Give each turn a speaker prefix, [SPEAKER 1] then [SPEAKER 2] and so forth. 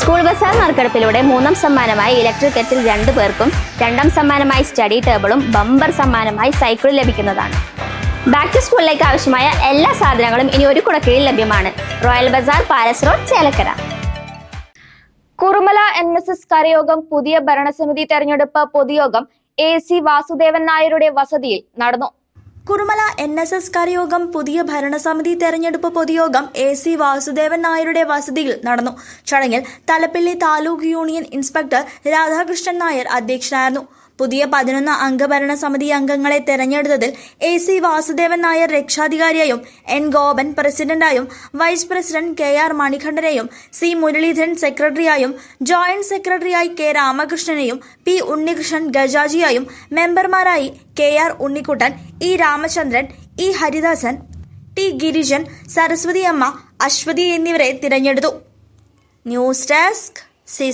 [SPEAKER 1] School Bazar നറുക്കെടുപ്പിലൂടെ മൂന്നാം സമ്മാനമായി ഇലക്ട്രിക് കെറ്റിൽ രണ്ടു പേർക്കും രണ്ടാം സമ്മാനമായി സ്റ്റഡി ടേബിളും ബമ്പർ സമ്മാനമായി സൈക്കിളും ലഭിക്കുന്നതാണ്. ബാക്ക് ടു സ്കൂളിലേക്ക് ആവശ്യമായ എല്ലാ സാധനങ്ങളും ഇനി ഒരു കുടക്കീഴിൽ ലഭ്യമാണ്. Royal bazaar palace road Chelakkara.
[SPEAKER 2] Kurumala N S S കരയോഗം പുതിയ ഭരണസമിതി തെരഞ്ഞെടുപ്പ് പൊതുയോഗം എ സി വാസുദേവൻ നായരുടെ വസതിയിൽ നടന്നു.
[SPEAKER 3] Kurumala N S S Karayogam പുതിയ ഭരണസമിതി തെരഞ്ഞെടുപ്പ് പൊതുയോഗം എ സി വാസുദേവൻ നായരുടെ വസതിയിൽ നടന്നു. ചടങ്ങിൽ തലപ്പള്ളി താലൂക്ക് യൂണിയൻ ഇൻസ്പെക്ടർ രാധാകൃഷ്ണൻ നായർ അധ്യക്ഷനായിരുന്നു. പുതിയ പതിനൊന്ന് അംഗഭരണ ഭരണസമിതി അംഗങ്ങളെ തെരഞ്ഞെടുത്തതിൽ എ സി വാസുദേവൻ നായർ രക്ഷാധികാരിയായും എൻ ഗോപൻ പ്രസിഡന്റായും വൈസ് പ്രസിഡന്റ് കെ ആർ മണികണ്ഠനെയും സി മുരളീധരൻ സെക്രട്ടറിയായും ജോയിന്റ് സെക്രട്ടറിയായി കെ രാമകൃഷ്ണനെയും പി ഉണ്ണികൃഷ്ണൻ ഗജാജിയായും മെമ്പർമാരായി K R Unnikuttan E Ramachandran E Haridasan T Girijan Saraswathi Amma Ashwathi എന്നിവരെ തിരഞ്ഞെടുത്തു. News desk C